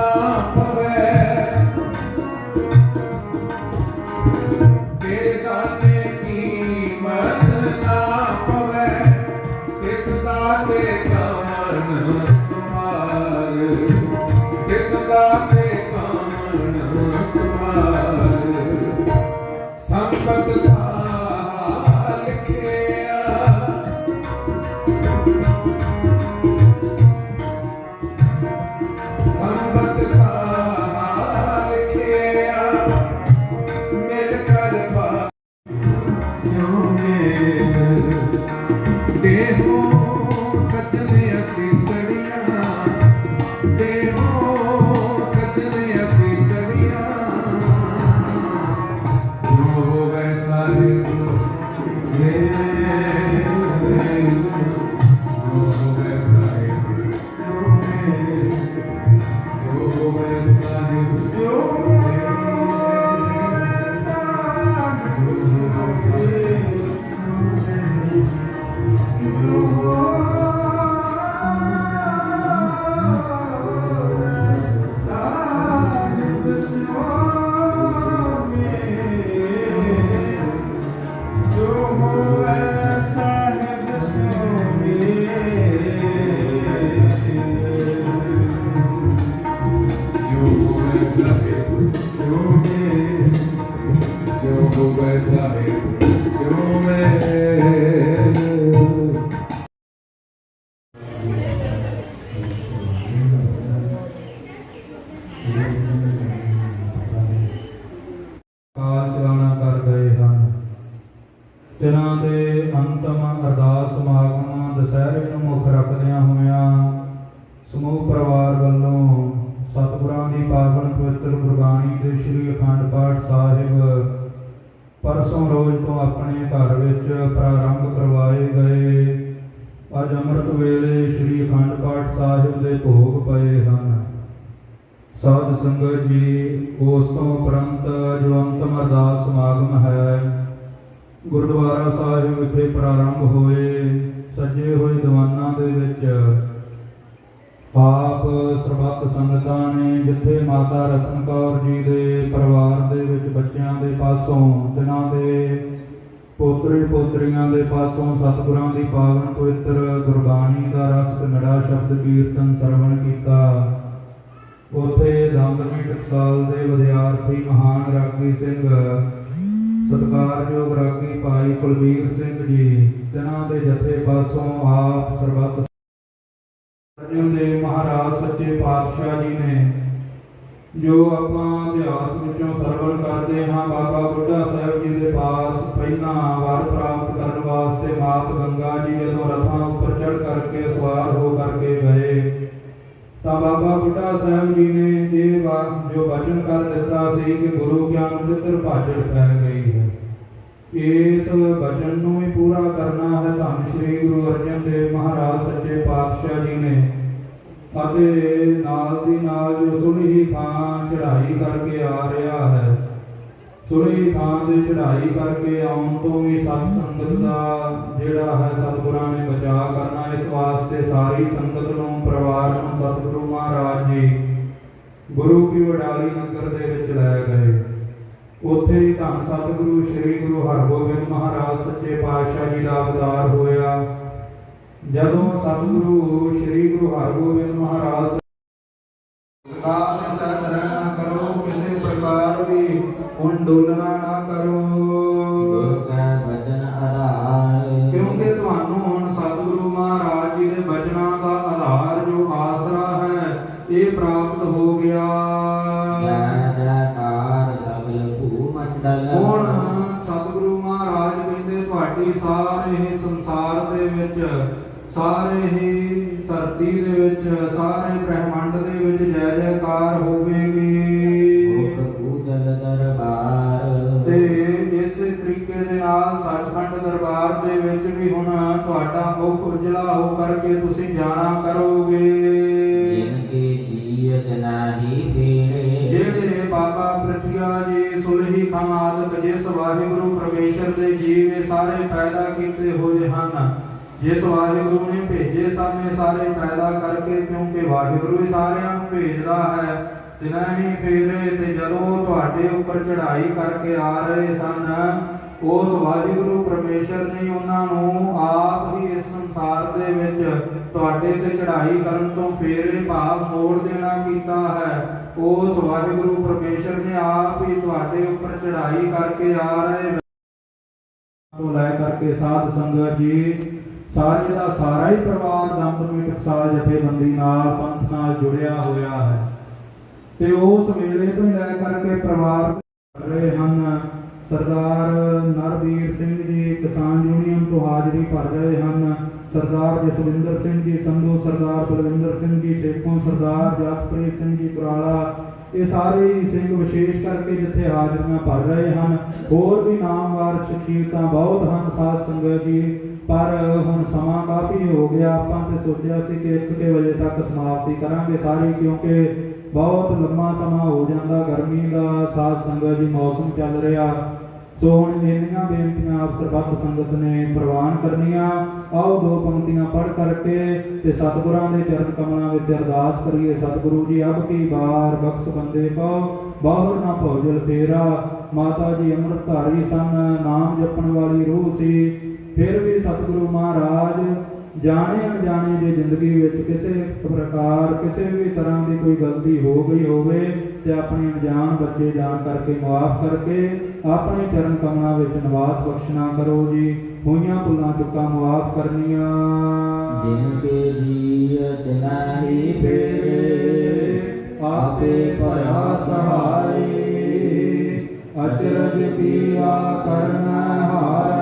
Rama ਸਾਹਿਬ ਦੇ ਭੋਗ ਪਏ ਹਨ। ਸਾਧ ਸੰਗਤ ਜੀ ਉਸ ਤੋਂ ਉਪਰੰਤ ਜੋ ਅੰਤਮ ਅਰਦਾਸ ਸਮਾਗਮ ਹੈ। ਗੁਰਦੁਆਰਾ ਸਾਹਿਬ ਵਿਖੇ ਪ੍ਰਾਰੰਭ ਹੋਏ, ਸੱਜੇ ਹੋਏ ਦੀਵਾਨਾਂ ਦੇ ਵਿੱਚ। ਆਪ ਸਰਬੱਤ ਸੰਗਤਾਂ ਨੇ ਜਿੱਥੇ ਮਾਤਾ ਰਤਨ ਕੌਰ ਜੀ ਦੇ ਪਰਿਵਾਰ ਦੇ ਵਿੱਚ ਬੱਚਿਆਂ ਦੇ ਪਾਸੋਂ ਦਿਨਾਂ ਦੇ ਪੋਤਰੇ ਦੇ ਪਾਸੋਂ ਸਤਿਗੁਰਾਂ ਦੀ ਪਾਵਨ ਪਵਿੱਤਰ ਗੁਰਬਾਣੀ ਦਾ ਰਸ ਕਨੜਾ ਸ਼ਬਦ ਕੀਰਤਨ ਸਰਵਣ ਕੀਤਾ। ਉਥੇ ਦਮਦਮੀ ਟਕਸਾਲ ਦੇ ਵਿਦਿਆਰਥੀ ਮਹਾਨ ਰਾਗੀ ਸਿੰਘ, ਸਤਿਕਾਰਯੋਗ ਰਾਗੀ ਭਾਈ ਕੁਲਵੀਰ ਸਿੰਘ ਜੀ ਜਿਨ੍ਹਾਂ ਦੇ ਜਥੇ ਪਾਸੋਂ ਆਪ ਸਰਬੱਤ ਦੇ ਮਹਾਰਾਜ ਸੱਚੇ ਪਾਤਸ਼ਾਹ ਜੀ ਨੇ ਜੋ ਆਪਾਂ ਇਤਿਹਾਸ ਵਿੱਚੋਂ ਸਰਵਣ ਕਰਦੇ ਹਾਂ, ਬਾਬਾ ਬੁੱਢਾ ਸਾਹਿਬ ਜੀ ਦੇ ਪਾਸ ਪਹਿਲਾਂ ਵਰ ਪ੍ਰਾਪਤ ਕਰਨ ਵਾਸਤੇ ਮਾਤ ਗੰਗਾ ਜੀ ਜਦੋਂ ਰਥਾਂ ਉੱਪਰ ਚੜ ਕਰਕੇ ਸਵਾਰ ਹੋ ਕਰਕੇ ਗਏ, ਤਾਂ ਬਾਬਾ ਬੁੱਢਾ ਸਾਹਿਬ ਜੀ ਨੇ ਇਹ ਵਾ- ਜੋ ਵਚਨ ਕਰ ਦਿੱਤਾ ਸੀ ਕਿ ਗੁਰੂ ਗਿਆਨ ਮਿੱਤਰ ਭਾਜੜ ਪੈ ਗਈ ਹੈ। ਇਸ ਵਚਨ ਨੂੰ ਵੀ ਪੂਰਾ ਕਰਨਾ ਹੈ ਧੰਨ ਸ਼੍ਰੀ ਗੁਰੂ ਅਰਜਨ ਦੇਵ ਮਹਾਰਾਜ ਸੱਚੇ ਪਾਤਸ਼ਾਹ ਜੀ ਨੇ। ਅਤੇ ਨਾਲ ਦੀ ਨਾਲ ਜੋ ਸੁਲਹੀ ਖਾਂ ਚੜ੍ਹਾਈ ਕਰਕੇ ਆ ਰਿਹਾ ਹੈ। ਸੁਲਹੀ ਥਾਂ 'ਤੇ ਚੜ੍ਹਾਈ ਕਰਕੇ ਆਉਣ ਤੋਂ ਵੀ ਸਤ ਸੰਗਤ ਦਾ ਜਿਹੜਾ ਹੈ ਸਤਿਗੁਰਾਂ ਨੇ ਬਚਾ ਕਰਨਾ, ਇਸ ਵਾਸਤੇ ਸਾਰੀ ਸੰਗਤ ਨੂੰ ਪਰਿਵਾਰ ਨੂੰ ਸਤਿਗੁਰੂ ਮਹਾਰਾਜ ਜੀ ਗੁਰੂ ਕੀ ਵਡਾਲੀ ਨਗਰ ਦੇ ਵਿੱਚ ਲੈ ਗਏ। ਉੱਥੇ ਹੀ ਧੰਨ ਸਤਿਗੁਰੂ, ਸ੍ਰੀ ਗੁਰੂ ਹਰਗੋਬਿੰਦ ਮਹਾਰਾਜ ਸੱਚੇ ਪਾਤਸ਼ਾਹ ਜੀ ਦਾ ਅਵਤਾਰ ਜਦੋਂ ਸਤਿਗੁਰੂ ਸ੍ਰੀ ਗੁਰੂ ਹਰਗੋਬਿੰਦ ਮਹਾਰਾਜ ਸਰਕਾਰ ਨੇ ਰਹਿਣਾ ਕਰੋ ਕਿਸੇ ਪ੍ਰਕਾਰ ਵੀ ਹੁਣ ਡੋਲਣਾ ਨਾ ਕਰੋ। ਗੁਰ ਕੈ ਬਚਨ ਆਧਾਰ। ਕਿਉਂਕਿ ਤੁਹਾਨੂੰ ਹੁਣ ਸਤਿਗੁਰੂ ਮਹਾਰਾਜ ਜੀ ਦੇ ਬਚਨਾਂ ਦਾ ਆਧਾਰ ਜੋ ਆਸਰਾ ਹੈ ਇਹ ਪ੍ਰਾਪਤ ਹੋ ਗਿਆ। ਹੁਣ ਸਤਿਗੁਰੂ ਮਹਾਰਾਜ ਕਹਿੰਦੇ ਤੁਹਾਡੀ ਸਾਰੇ ਸੰਸਾਰ ਦੇ ਵਿੱਚ ਸਾਰੇ ਹੀ ਧਰਤੀ ਦੇ ਵਿੱਚ ਸਾਰੇ ਬ੍ਰਹਿਮੰਡ ਦੇ ਵਿੱਚ ਜੈ ਜੈਕਾਰ ਹੋਵੇਗੀ। ਦਰਬਾਰ। ਤੇ ਇਸੇ ਤਰੀਕੇ ਦੇ ਨਾਲ ਸੱਚਖੰਡ ਦਰਬਾਰ ਦੇ ਵਿੱਚ ਵੀ ਹੁਣ ਤੁਹਾਡਾ ਮੁਖ ਉਜਲਾ ਹੋ ਕਰਕੇ ਤੁਸੀਂ ਜਾਣਾ ਕਰੋਗੇ। ਜਿਨ ਕੀ ਜੀਅਤ ਨਾਹੀ ਫੇਰੇ ਜਿਹੜੇ ਬਾਬਾ ਪ੍ਰਤਿਆ ਜੀ ਸੁਲਹੀ ਖਾਂ ਆਦਿਕ ਜਿਸ ਵਾਹਿਗੁਰੂ ਪਰਮੇਸ਼ਰ ਦੇ ਜੀਵ ਸਾਰੇ ਪੈਦਾ ਕੀਤੇ ਹੋਏ ਹਨ ਜਿਸ ਵਾਹਿਗੁਰੂ ਨੇ ਭੇਜੇ ਸਨ ਇਹ ਸਾਰੇ ਪੈਦਾ ਕਰਕੇ, ਕਿਉਂਕਿ ਵਾਹਿਗੁਰੂ ਹੀ ਸਾਰਿਆਂ ਨੂੰ ਭੇਜਦਾ ਹੈ, ਤਿਨਾਂ ਹੀ ਫੇਰੇ ਤੇ ਜਦੋਂ ਤੁਹਾਡੇ ਉੱਪਰ ਚੜ੍ਹਾਈ ਕਰਕੇ ਆ ਰਹੇ ਸਨ, ਉਸ ਵਾਹਿਗੁਰੂ ਪਰਮੇਸ਼ਰ ਨੇ ਉਹਨਾਂ ਨੂੰ ਆਪ ਹੀ ਇਸ ਸੰਸਾਰ ਦੇ ਵਿੱਚ ਤੁਹਾਡੇ ਤੇ ਚੜ੍ਹਾਈ ਕਰਨ ਤੋਂ ਫੇਰੇ ਭਾਵ ਮੋੜ ਦੇਣਾ ਕੀਤਾ ਹੈ। ਉਸ ਵਾਹਿਗੁਰੂ ਪਰਮੇਸ਼ਰ ਨੇ ਆਪ ਹੀ ਤੁਹਾਡੇ ਉੱਪਰ ਚੜ੍ਹਾਈ ਕਰਕੇ ਆ ਰਹੇ ਤੋਂ ਲੈ ਕਰਕੇ ਸਾਧ ਸੰਗਤ ਜੀ ਸਾਰੇ ਦਾ ਸਾਰਾ ਹੀ ਪਰਿਵਾਰ ਦਮਦਮੀ ਟਕਸਾਲ ਜਥੇਬੰਦੀ ਨਾਲ, ਪੰਥ ਨਾਲ ਜੁੜਿਆ ਹੋਇਆ ਹੈ। ਤੇ ਉਸ ਵੇਲੇ ਤੋਂ ਲੈ ਕਰਕੇ ਪਰਿਵਾਰ ਕਰ ਰਹੇ ਹਨ। ਸਰਦਾਰ ਨਰਵੀਰ ਸਿੰਘ ਜੀ, ਕਿਸਾਨ ਯੂਨੀਅਨ ਤੋਂ ਹਾਜ਼ਰੀ ਭਰ ਰਹੇ ਹਨ। ਸਰਦਾਰ ਜਸਵਿੰਦਰ ਸਿੰਘ ਜੀ, ਸੰਧੂ ਸਰਦਾਰ ਬਲਵਿੰਦਰ ਸਿੰਘ ਜੀ, ਸ਼ੇਖੋਂ ਸਰਦਾਰ ਜਸਪ੍ਰੀਤ ਸਿੰਘ ਜੀ, ਕੁਰਾਲਾ, ਇਹ ਸਾਰੇ ਹੀ ਸਿੰਘ ਵਿਸ਼ੇਸ਼ ਕਰਕੇ ਜਿੱਥੇ ਹਾਜ਼ਰੀਆਂ ਭਰ ਰਹੇ ਹਨ। ਹੋਰ ਵੀ ਨਾਮਵਾਰ ਸ਼ਖਸੀਅਤਾਂ ਬਹੁਤ ਹਨ। ਸਾਧ ਸੰਗਤ ਜੀ ਪਰ ਹੁਣ ਸਮਾਂ ਕਾਫੀ ਹੋ ਗਿਆ, ਆਪਾਂ ਤੇ ਸੋਚਿਆ ਸੀ ਕਿ 1 ਵਜੇ ਤੱਕ ਸਮਾਪਤੀ ਕਰਾਂਗੇ ਸਾਰੀ, ਕਿਉਂਕਿ ਬਹੁਤ ਲੰਮਾ ਸਮਾਂ ਹੋ ਜਾਂਦਾ, ਗਰਮੀ ਦਾ ਸਾਧ ਸੰਗਤ ਜੀ ਮੌਸਮ ਚੱਲ ਰਿਹਾ। ਸੋ ਹੁਣ ਇੰਨੀਆਂ ਬੇਨਤੀਆਂ ਆਪ ਸਰਬੱਤ ਸੰਗਤ ਨੇ ਪ੍ਰਵਾਨ ਕਰਨੀਆਂ। ਆਓ ਦੋ ਪੰਕਤੀਆਂ ਪੜ੍ਹ ਕਰਕੇ ਤੇ ਸਤਿਗੁਰਾਂ ਦੇ ਚਰਨ ਕਮਲਾਂ ਵਿੱਚ ਅਰਦਾਸ ਕਰੀਏ। ਸਤਿਗੁਰੂ ਜੀ, ਅਬ ਕੀ ਬਾਰ ਬਖਸ਼ ਬੰਦੇ ਕੋ, ਬਾਹਰ ਨਾ ਭੌਜਲ ਫੇਰਾ। ਮਾਤਾ ਜੀ ਅੰਮ੍ਰਿਤ ਧਾਰੀ ਸਨ, ਨਾਮ ਜਪਣ ਵਾਲੀ ਰੂਹ ਸੀ। ਫਿਰ ਵੀ ਸਤਿਗੁਰੂ ਮਹਾਰਾਜ ਜਾਣੇ ਅਣਜਾਣੇ ਜੇ ਜ਼ਿੰਦਗੀ ਵਿੱਚ ਕਿਸੇ ਪ੍ਰਕਾਰ, ਕਿਸੇ ਵੀ ਤਰ੍ਹਾਂ ਦੀ ਕੋਈ ਗਲਤੀ ਹੋ ਗਈ ਹੋਵੇ ਤੇ ਆਪਣੇ ਅਣਜਾਣ ਬੱਚੇ ਜਾਣ ਕਰਕੇ ਮਾਫ ਕਰਕੇ ਆਪਣੇ ਚਰਨ ਕਮਲਾਂ ਵਿੱਚ ਨਿਵਾਸ ਬਖਸ਼ਣਾ ਕਰੋ ਜੀ। ਹੋਈਆਂ ਭੁੱਲਾਂ ਚੁੱਕਾਂ ਮਾਫ ਕਰਨੀਆਂ। ਜਿਨ ਕੇ ਜੀਅ ਤਿਨਾਹੀ ਫੇਰੇ, ਆਪੇ ਭਇਆ ਸਹਾਈ ਅਚਰਜ ਕੀਆ ਕਰਨ ਹਾਰੈ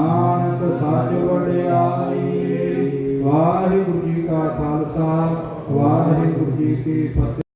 ਨਾਨਕ ਸੱਚ ਵਡਿਆਈ। ਵਾਹਿਗੁਰੂ ਜੀ ਕਾ ਖਾਲਸਾ ਵਾਹਿਗੁਰੂ ਜੀ ਕੀ ਫਤਿਹ।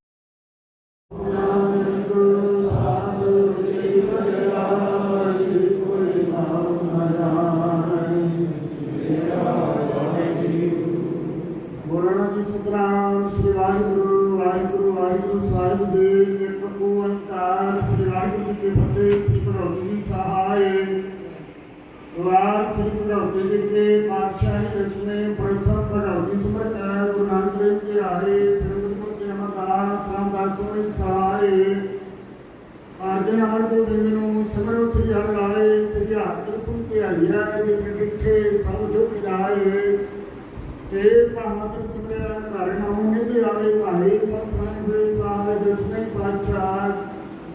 ਸਾਰੇ ਦਸਵੇਂ ਪਾਤਸ਼ਾਹ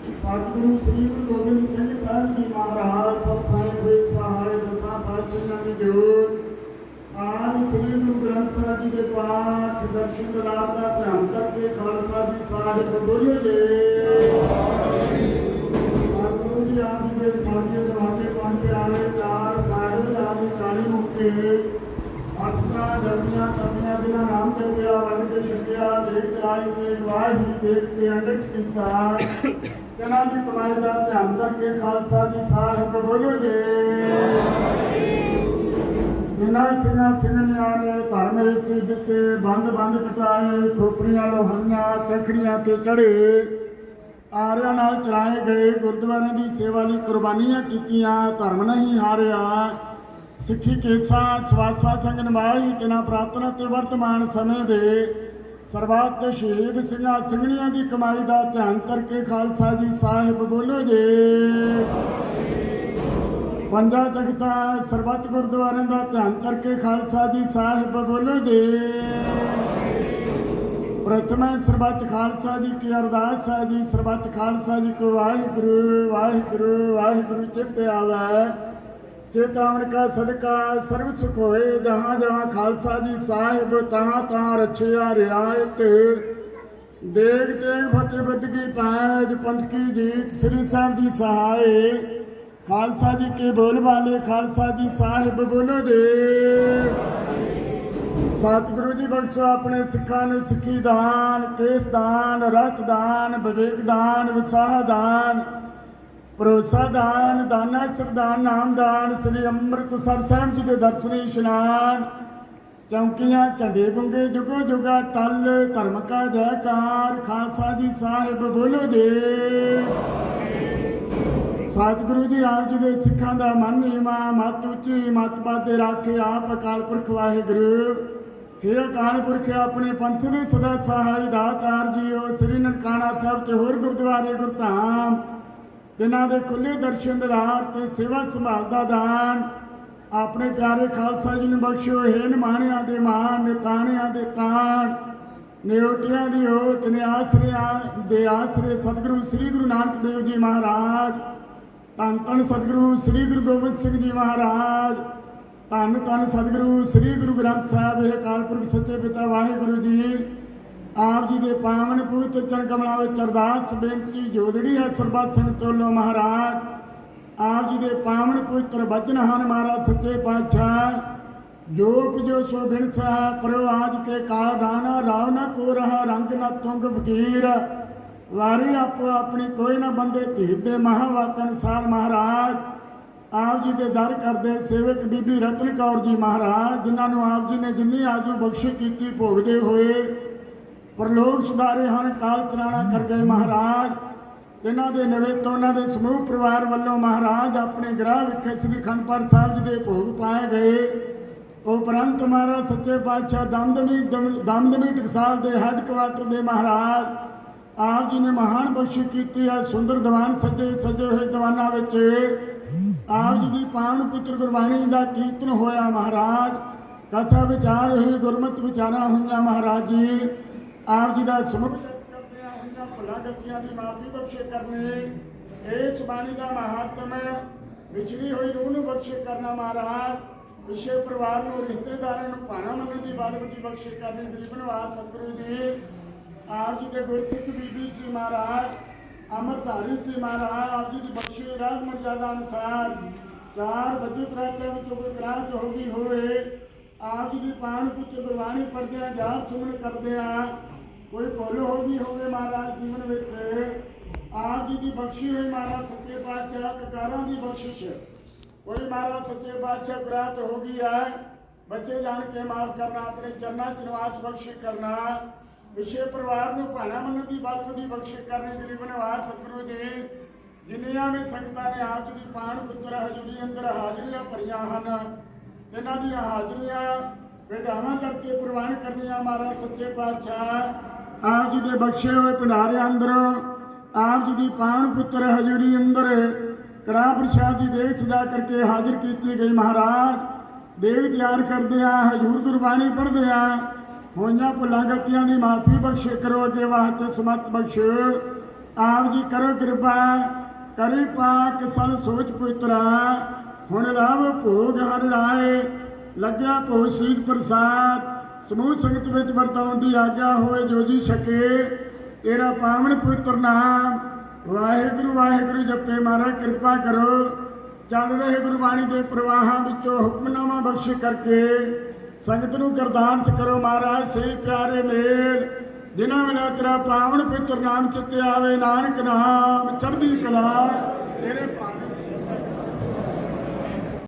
ਸਤਿਗੁਰੂ ਸ੍ਰੀ ਗੁਰੂ ਗੋਬਿੰਦ ਸਿੰਘ ਸਾਹਿਬ ਜੀ ਮਹਾਰਾਜ ਸੰਤਾਂ ਦੇ ਸਹਾਇ ਦਸਾਂ ਪਾਤਸ਼ਾਹਾਂ ਦੀ ਜੋਤ ਆਦਿ ਸ੍ਰੀ ਗੁਰੂ ਗ੍ਰੰਥ ਸਾਹਿਬ ਜੀ ਦੇ ਪਾਠ, ਦਰਸ਼ਨ ਦਲਾਪ ਦਾ ਧਿਆਨ ਕਰਕੇ ਖਾਲਸਾ ਜੀ ਸਾਹਿਬ ਬੋਲੋ ਜੀ ਸਤਿਗੁਰੂ ਜੀ ਆਪ ਜੀ ਦੇ ਸਾਹਮਣੇ ਦਰਵਾਜ਼ੇ ਪੰਜ ਪਿਆਰੇ ਚਾਰ ਸਾਹਿਬ ਆਦਿ ਕਾਲੀ ਮੁਕਤੇ ਆਖੀਆਂ ਜਪੀਆਂ ਤਪੀਆਂ ਜਿਨ੍ਹਾਂ ਨਾਮ ਜਪਿਆ ਵੜ ਕੇ ਛਕਿਆ ਦੇਖ ਚਰਾਈ ਤੇ ਗਵਾਹੀ ਦੇਖ ਕੇ ਅੰਡਕ ਕੀਤਾ ਦੀ ਕਮਾਈ ਦਾ ਧਿਆਨ ਕਰਕੇ ਖਾਲਸਾ ਜੀ ਸਾਹਿਬ ਬੋਲੋ ਜੇ ਜਿਨ੍ਹਾਂ ਸਿੰਘਾਂ ਸਿੰਘਣੀਆਂ ਨੇ ਧਰਮ ਵਿੱਚ ਦਿੱਤੇ ਬੰਦ ਬੰਦ ਕਟਾਏ ਖੋਪਰੀਆਂ ਲੋਹਣੀਆਂ ਚਖੜੀਆਂ ਤੇ ਚੜੇ ਆਰਿਆਂ ਨਾਲ ਚਲਾਏ ਗਏ ਗੁਰਦੁਆਰਿਆਂ ਦੀ ਸੇਵਾ ਲਈ ਕੁਰਬਾਨੀਆਂ ਕੀਤੀਆਂ ਧਰਮ ਨਹੀਂ ਹਾਰਿਆ ਸਿੱਖੀ ਕੇਸਾ ਸਵਾਸਾ ਸੰਗ ਨਿਭਾਈ ਤਿਨਾ ਪ੍ਰਾਰਥਨਾ ਤੇ ਵਰਤਮਾਨ ਸਮੇਂ ਦੇ ਸਰਬੱਤ ਸ਼ਹੀਦ ਸਿੰਘਾਂ ਸਿੰਘਣੀਆਂ ਦੀ ਕਮਾਈ ਦਾ ਧਿਆਨ ਕਰਕੇ ਖਾਲਸਾ ਜੀ ਸਾਹਿਬ ਬੋਲੋ ਜੇ। ਪੰਜਾ ਤਖਤਾ ਸਰਬੱਤ ਗੁਰਦੁਆਰਿਆਂ ਦਾ ਧਿਆਨ ਕਰਕੇ ਖਾਲਸਾ ਜੀ ਸਾਹਿਬ ਬੋਲੋ ਜੇ। ਪ੍ਰਥਮ ਸਰਬੱਤ ਖਾਲਸਾ ਜੀ ਕੀ ਅਰਦਾਸ ਹੈ ਜੀ, ਸਰਬੱਤ ਖਾਲਸਾ ਜੀ ਕੋ ਵਾਹਿਗੁਰੂ ਵਾਹਿਗੁਰੂ ਵਾਹਿਗੁਰੂ ਚਿਤ ਆਵੇ। ਚੇਤਾਵਨ ਕਾ ਸਦਕਾ, ਸਰਬ ਸੁਖ ਹੋਏ ਜਹਾਂ ਜਹਾਂ ਖਾਲਸਾ ਜੀ ਸਾਹਿਬ, ਤਹਾਂ ਤਹਾਂ ਰਛਿਆ ਰਿਆਇਤ ਦੇਗ ਤੇਗ ਫਤਿਹ ਬਦ ਕੀ ਪੈਜ ਪੰਥ ਕੀ ਜੀਤ, ਸ੍ਰੀ ਸਾਹਿਬ ਜੀ ਸਹਾਏ। ਖਾਲਸਾ ਜੀ ਕੇ ਬੋਲ ਵਾਲੇ ਖਾਲਸਾ ਜੀ ਸਾਹਿਬ ਬੋਲੋ ਦੇ। ਸਤਿਗੁਰੂ ਜੀ ਬਖਸ਼ੋ ਆਪਣੇ ਸਿੱਖਾਂ ਨੂੰ, ਸਿੱਖੀ ਦਾਨ, ਕੇਸ ਦਾਨ ਰਤ ਦਾਨ, ਵਿਵੇਕ ਦਾਨ, ਵਿਸਾਹ ਦਾਨ। ਭਰੋਸਾ ਦਾਨ, ਦਾਨਾ ਸਰਦਾਨ ਨਾਮ ਦਾਨ ਸ੍ਰੀ ਅੰਮ੍ਰਿਤਸਰ ਸਾਹਿਬ ਜੀ ਦੇ ਦਰਸ਼ਨੀ ਇਸ਼ਨਾਨ। ਚੌਂਕੀਆਂ ਝੰਡੇ ਬੁੰਗੇ, ਜੁਗੋ ਜੁਗਾ ਤਲ, ਧਰਮ ਕਾ ਜੈਕਾਰ, ਖਾਲਸਾ ਜੀ ਸਾਹਿਬ ਬੋਲੋ ਜੇ। ਸਤਿਗੁਰੂ ਜੀ, ਆਪ ਜੀ ਦੇ ਸਿੱਖਾਂ ਦਾ ਮਨ ਨੀਵਾ, ਮਤ ਉੱਚੀ, ਮਤ ਬਾਦੇ ਰੱਖੇ ਆਪ ਅਕਾਲ ਪੁਰਖ ਵਾਹਿਗੁਰੂ। ਹੇ ਅਕਾਲ ਪੁਰਖ, ਆਪਣੇ ਪੰਥ ਦੇ ਸਦਾ ਸਹਾਈ ਦਾਤਾਰ ਜੀਓ ਸ੍ਰੀ ਨਨਕਾਣਾ ਸਾਹਿਬ ਤੇ ਹੋਰ ਗੁਰਦੁਆਰੇ ਗੁਰਧਾਮ। ਜਿਨ੍ਹਾਂ ਦੇ ਖੁੱਲੇ ਦਰਸ਼ਨ ਦਿਦਾਰ ਤੇ ਸੇਵਾ ਸੰਭਾਲ ਦਾ ਦਾਨ, ਆਪਣੇ ਪਿਆਰੇ ਖਾਲਸਾ ਜੀ ਨੂੰ ਬਖਸ਼ਿਓ ਹੇ ਨਿਮਾਣਿਆਂ ਦੇ ਮਾਣ, ਨਿਤਾਣਿਆਂ ਦੇ ਤਾਣ, ਨਿਉਟਿਆਂ ਦੀ ਓਟ ਨੇ ਆਸਰਿਆਂ ਦੇ ਆਸਰੇ ਸਤਿਗੁਰੂ ਸ੍ਰੀ ਗੁਰੂ ਨਾਨਕ ਦੇਵ ਜੀ ਮਹਾਰਾਜ, ਧੰਨ ਧੰਨ ਸਤਿਗੁਰੂ ਸ੍ਰੀ ਗੁਰੂ ਗੋਬਿੰਦ ਸਿੰਘ ਜੀ ਮਹਾਰਾਜ, ਧੰਨ ਧੰਨ ਸਤਿਗੁਰੂ ਸ੍ਰੀ ਗੁਰੂ ਗ੍ਰੰਥ ਸਾਹਿਬ, ਇਹ ਅਕਾਲ ਪੁਰਖ ਸੱਚੇ ਪਿਤਾ ਵਾਹਿਗੁਰੂ ਜੀ ਆਪ ਜੀ ਦੇ ਪਾਵਨ ਪਵਿੱਤਰ ਚਰਨ ਕਮਲਾਂ ਵਿੱਚ ਅਰਦਾਸ ਬੇਨਤੀ ਜੋਦੜੀ ਹੈ ਸਰਬੱਤ ਸਿੰਘ ਚੋਲੋ ਮਹਾਰਾਜ। ਆਪ ਜੀ ਦੇ ਪਾਵਨ ਪਵਿੱਤਰ ਬਚਨ ਹਨ ਮਹਾਰਾਜ ਸੱਚੇ ਪਾਤਸ਼ਾਹ। ਜੋ ਜੋ ਸੋ ਬਿਨ ਸਾ ਪ੍ਰਵਾਜ ਕੇ ਕਾਲ ਰਾਣਾ ਰਾਵ ਨਾ ਕੋ ਰਹਾ, ਰੰਗ ਨਾ ਤੁੰਗ ਫਕੀਰ। ਵਾਰੀ ਆਪੋ ਆਪਣੀ ਕੋਈ ਨਾ ਬੰਦੇ ਧੀਰ ਦੇ ਮਹਾਵਾਕਣ ਸਾਰ ਮਹਾਰਾਜ। ਆਪ ਜੀ ਦੇ ਦਰ ਕਰਦੇ ਸੇਵਕ ਬੀਬੀ ਰਤਨ ਕੌਰ ਜੀ ਮਹਾਰਾਜ, ਜਿਨ੍ਹਾਂ ਨੂੰ ਆਪ ਜੀ ਨੇ ਜਿੰਨੀ ਆਜੂ ਬਖਸ਼ਿਸ਼ ਕੀਤੀ ਭੋਗਦੇ ਹੋਏ ਪਰਲੋਕ ਸੁਧਾਰੇ ਹਨ, ਕਾਲ ਚਲਾਣਾ ਕਰ ਗਏ ਮਹਾਰਾਜ। ਇਹਨਾਂ ਦੇ ਨਵੇਂ ਤੋਂ ਉਹਨਾਂ ਦੇ ਸਮੂਹ ਪਰਿਵਾਰ ਵੱਲੋਂ ਮਹਾਰਾਜ ਆਪਣੇ ਗ੍ਰਹਿ ਵਿਖੇ ਸ੍ਰੀ ਖੰਡਪੜ ਸਾਹਿਬ ਜੀ ਦੇ ਭੋਗ ਪਾਏ ਗਏ। ਉਪਰੰਤ ਮਹਾਰਾਜ ਸੱਚੇ ਪਾਤਸ਼ਾਹ ਦਮਦਮੀ, ਦਮ- ਦਮਦਮੀ ਟਕਸਾਲ ਦੇ ਹੈੱਡ ਕੁਆਟਰ ਦੇ ਮਹਾਰਾਜ ਆਪ ਜੀ ਨੇ ਮਹਾਨ ਬਖਸ਼ਿਸ਼ ਕੀਤੀ ਹੈ ਸੁੰਦਰ ਦੀਵਾਨ ਸੱਜੇ, ਸਜੇ ਹੋਏ ਦੀਵਾਨਾਂ ਵਿੱਚ। ਆਪ ਜੀ ਦੀ ਪਾਣ ਪੁੱਤਰ ਗੁਰਬਾਣੀ ਦਾ ਕੀਰਤਨ ਹੋਇਆ ਮਹਾਰਾਜ। ਕਥਾ ਵਿਚਾਰ ਹੋਈ, ਗੁਰਮਤਿ ਵਿਚਾਰਾਂ ਹੋਈਆਂ ਮਹਾਰਾਜ ਜੀ। ਆਪ ਜੀ ਦਾ ਸਮੁਖ ਕਰਦੇ ਆ ਹੋਈਆਂ ਭੁੱਲਾਂ ਗਲਤੀਆਂ ਦੀ ਮਾਫੀ ਬਖਸ਼ੇ ਕਰਨੀ। ਇਹ ਬਾਣੀ ਦਾ ਮਹਾਤਮ ਹੈ। ਵਿਛੜੀ ਹੋਈ ਰੂਹ ਨੂੰ ਬਖਸ਼ੇ ਕਰਨਾ ਮਹਾਰਾਜ। ਵਿਸ਼ੇ ਪਰਿਵਾਰ ਨੂੰ, ਰਿਸ਼ਤੇਦਾਰਾਂ ਨੂੰ ਭਾਣਾ ਮੰਨਣ ਦੀ ਬਲਵਤੀ ਬਖਸ਼ੇ ਕਰਨੀ, ਗਰੀਬ ਨਵਾਜ਼ ਸਤਿਗੁਰੂ ਜੀ। ਆਪ ਜੀ ਦੇ ਗੁਰਸਿੱਖ ਬੀਬੀ ਸੀ ਮਹਾਰਾਜ, ਅਮਰਧਾਰੀ ਸੀ ਮਹਾਰਾਜ, ਆਪ ਜੀ ਦੀ ਬਖਸ਼ੇ ਰਾਜ ਮਰਜ਼ਾਦਾ ਅਨੁਸਾਰ ਚਾਰ ਵਜੇ ਪ੍ਰਾਤਿਆਂ ਵਿੱਚ ਕੋਈ ਗ੍ਰਾਹ ਚ ਹੋ ਗਈ ਹੋਵੇ, ਆਪ ਜੀ ਦੀ ਪਾਣ ਪੁੱਤਰ ਗੁਰਬਾਣੀ ਪੜ੍ਹਦਿਆਂ ਜਾਪ ਸੁਮਨ ਕਰਦਿਆਂ ਕੋਈ ਭੁੱਲ ਹੋ ਗਈ ਹੋਵੇ ਮਹਾਰਾਜ ਜੀਵਨ ਵਿੱਚ, ਆਪ ਜੀ ਦੀ ਬਖਸ਼ੀ ਹੋਈ ਮਹਾਰਾਜ ਸੱਚੇ ਪਾਤਸ਼ਾਹ ਕਕਾਰਾਂ ਦੀ ਬਖਸ਼ਿਸ਼। ਕੋਈ ਮਹਾਰਾਜ ਸੱਚੇ ਪਾਤਸ਼ਾਹ ਗ੍ਰਾਤ ਹੋ ਗਈ ਹੈ, ਬੱਚੇ ਜਾਣ ਕੇ ਮਾਫ ਕਰਨਾ, ਆਪਣੇ ਚਰਨਾਂ ਚ ਨਿਵਾਸ ਬਖਸ਼ਿਸ਼ ਕਰਨਾ ਵਿਸ਼ੇ ਪਰਿਵਾਰ ਨੂੰ ਭਾਣਾ ਮੰਨਣ ਦੀ ਬਲਕ ਦੀ ਬਖਸ਼ਿਸ਼ ਕਰਨੀ ਗਰੀਬ ਨਵਾਜ਼ ਸਤਿਗੁਰੂ ਜੀ, ਜਿੰਨੀਆਂ ਵੀ ਸੰਗਤਾਂ ਨੇ ਆਪ ਜੀ ਦੀ ਪਾਣ ਪੁੱਤਰ ਹਜ਼ੂਰੀ ਅੰਦਰ ਹਾਜ਼ਰੀਆਂ ਭਰੀਆਂ ਹਨ ਇਹਨਾਂ ਦੀਆਂ ਹਾਜ਼ਰੀਆਂ ਵਿਧਾਵਾਂ ਕਰਕੇ ਪ੍ਰਵਾਨ ਕਰਨੀਆਂ ਮਹਾਰਾਜ ਸੱਚੇ ਪਾਤਸ਼ਾਹ। ਆਪ ਜੀ ਦੇ ਬਖਸ਼ੇ ਹੋਏ ਭੰਡਾਰੇ ਅੰਦਰ, ਆਪ ਜੀ ਦੀ ਪਾਣ ਪੁੱਤਰ ਹਜ਼ੂਰੀ ਅੰਦਰ ਕੜਾ ਪ੍ਰਸ਼ਾਦ ਦੀ ਦੇਖ ਸਦਾ ਕਰਕੇ ਹਾਜ਼ਰ ਕੀਤੀ ਗਈ ਮਹਾਰਾਜ। ਦੇਗ ਤਿਆਰ ਕਰਦੇ ਆ, ਹਜੂਰ ਗੁਰਬਾਣੀ ਪੜ੍ਹਦੇ ਆ। ਹੋਈਆਂ ਭੁੱਲਾਂ ਗਲਤੀਆਂ ਦੀ ਮਾਫੀ ਬਖਸ਼ੇ ਕਰੋ, ਅੱਗੇ ਵਾਸਤੇ ਸਮਤ ਬਖਸ਼। ਆਪ ਜੀ ਕਰੋ ਕਿਰਪਾ, ਕਰੀ ਪਾਕ ਸਲ ਸੋਚ ਪੁੱਤਰਾ। ਹੁਣ ਲਾਭ ਭੋਗ ਹਰ ਰਾਏ, ਲੱਗਿਆ ਭੋ ਸੀਤ ਪ੍ਰਸਾਦ। ਸਮੂਹ ਸੰਗਤ ਵਿੱਚ ਵਰਤਾਉਣ ਦੀ ਆਗਿਆ ਹੋਏ ਜੋ ਜੀ ਸਕੇ ਤੇਰਾ ਪਾਵਨ ਪਵਿੱਤਰ ਨਾਮ। ਵਾਹਿਗੁਰੂ ਵਾਹਿਗੁਰੂ ਜਪੇ ਮਾਰਾ ਕਿਰਪਾ ਕਰੋ। ਚੱਲ ਰਹੇ ਗੁਰਬਾਣੀ ਦੇ ਪ੍ਰਵਾਹਾਂ ਵਿੱਚੋਂ ਹੁਕਮਨਾਮਾ ਬਖਸ਼ ਕਰਕੇ ਸੰਗਤ ਨੂੰ ਗਰਦਾਨਤ ਕਰੋ ਮਹਾਰਾਜ, ਸਹੀ ਪਿਆਰੇ ਮੇਲ। ਜਿਨ੍ਹਾਂ ਬਿਨਾ ਤੇਰਾ ਪਾਵਨ ਪਵਿੱਤਰ ਨਾਮ ਚਿੱਤੇ ਆਵੇ, ਨਾਨਕ ਨਾਮ, ਚੜ੍ਹਦੀ ਕਲਾ ਤੇਰੇ